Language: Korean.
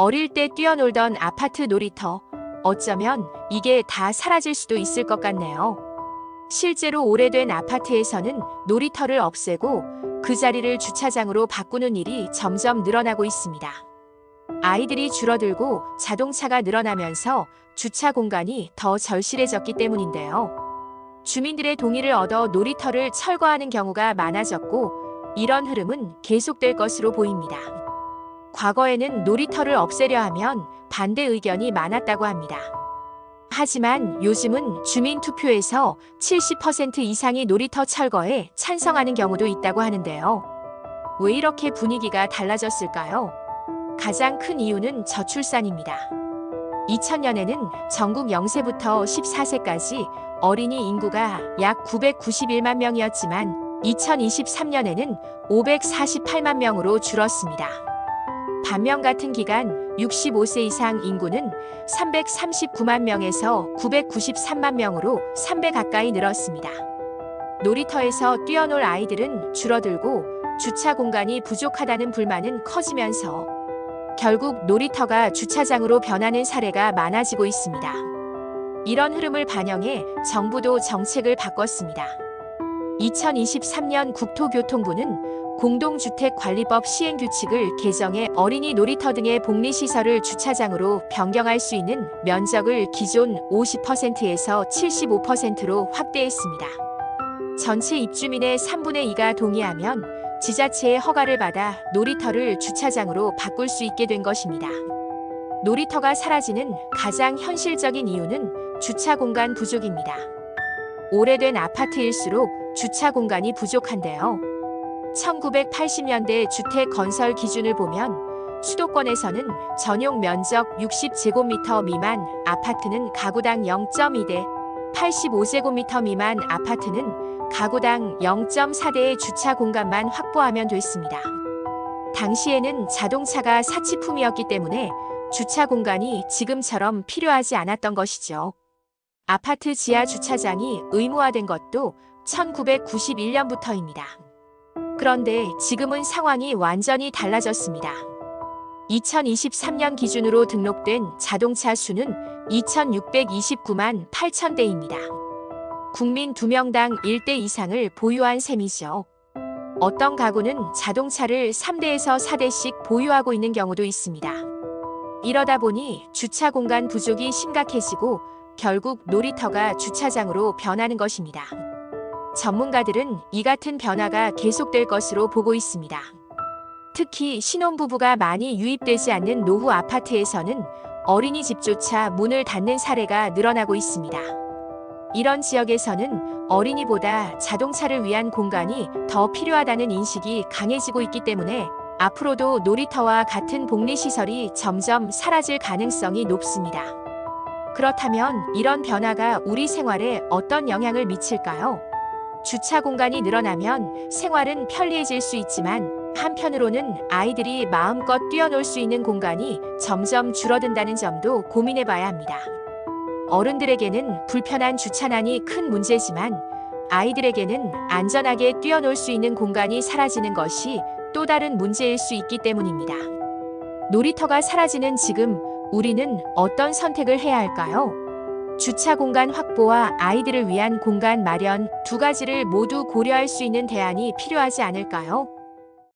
어릴 때 뛰어놀던 아파트 놀이터. 어쩌면 이게 다 사라질 수도 있을 것 같네요. 실제로 오래된 아파트에서는 놀이터를 없애고 그 자리를 주차장으로 바꾸는 일이 점점 늘어나고 있습니다. 아이들이 줄어들고 자동차가 늘어나면서 주차 공간이 더 절실해졌기 때문인데요. 주민들의 동의를 얻어 놀이터를 철거하는 경우가 많아졌고 이런 흐름은 계속될 것으로 보입니다. 과거에는 놀이터를 없애려 하면 반대 의견이 많았다고 합니다. 하지만 요즘은 주민 투표에서 70% 이상이 놀이터 철거에 찬성하는 경우도 있다고 하는데요. 왜 이렇게 분위기가 달라졌을까요? 가장 큰 이유는 저출산입니다. 2000년에는 전국 0세부터 14세까지 어린이 인구가 약 991만 명이었지만 2023년에는 548만 명으로 줄었습니다. 반면 같은 기간 65세 이상 인구는 339만 명에서 993만 명으로 3배 가까이 늘었습니다. 놀이터에서 뛰어놀 아이들은 줄어들고 주차 공간이 부족하다는 불만은 커지면서 결국 놀이터가 주차장으로 변하는 사례가 많아지고 있습니다. 이런 흐름을 반영해 정부도 정책을 바꿨습니다. 2023년 국토교통부는 공동주택관리법 시행규칙을 개정해 어린이 놀이터 등의 복리시설을 주차장으로 변경할 수 있는 면적을 기존 50%에서 75%로 확대했습니다. 전체 입주민의 3분의 2가 동의하면 지자체의 허가를 받아 놀이터를 주차장으로 바꿀 수 있게 된 것입니다. 놀이터가 사라지는 가장 현실적인 이유는 주차 공간 부족입니다. 오래된 아파트일수록 주차 공간이 부족한데요. 1980년대 주택 건설 기준을 보면 수도권에서는 전용 면적 60제곱미터 미만 아파트는 가구당 0.2대, 85제곱미터 미만 아파트는 가구당 0.4대의 주차 공간만 확보하면 됐습니다. 당시에는 자동차가 사치품이었기 때문에 주차 공간이 지금처럼 필요하지 않았던 것이죠. 아파트 지하 주차장이 의무화된 것도 1991년부터입니다. 그런데 지금은 상황이 완전히 달라졌습니다. 2023년 기준으로 등록된 자동차 수는 2,629만 8천 대입니다. 국민 2명당 1대 이상을 보유한 셈이죠. 어떤 가구는 자동차를 3대에서 4대씩 보유하고 있는 경우도 있습니다. 이러다 보니 주차 공간 부족이 심각해지고 결국 놀이터가 주차장으로 변하는 것입니다. 전문가들은 이 같은 변화가 계속될 것으로 보고 있습니다. 특히 신혼부부가 많이 유입되지 않는 노후 아파트에서는 어린이집조차 문을 닫는 사례가 늘어나고 있습니다. 이런 지역에서는 어린이보다 자동차를 위한 공간이 더 필요하다는 인식이 강해지고 있기 때문에 앞으로도 놀이터와 같은 복리시설이 점점 사라질 가능성이 높습니다. 그렇다면 이런 변화가 우리 생활에 어떤 영향을 미칠까요? 주차 공간이 늘어나면 생활은 편리해질 수 있지만 한편으로는 아이들이 마음껏 뛰어놀 수 있는 공간이 점점 줄어든다는 점도 고민해 봐야 합니다. 어른들에게는 불편한 주차난이 큰 문제지만 아이들에게는 안전하게 뛰어놀 수 있는 공간이 사라지는 것이 또 다른 문제일 수 있기 때문입니다. 놀이터가 사라지는 지금 우리는 어떤 선택을 해야 할까요? 주차 공간 확보와 아이들을 위한 공간 마련 두 가지를 모두 고려할 수 있는 대안이 필요하지 않을까요?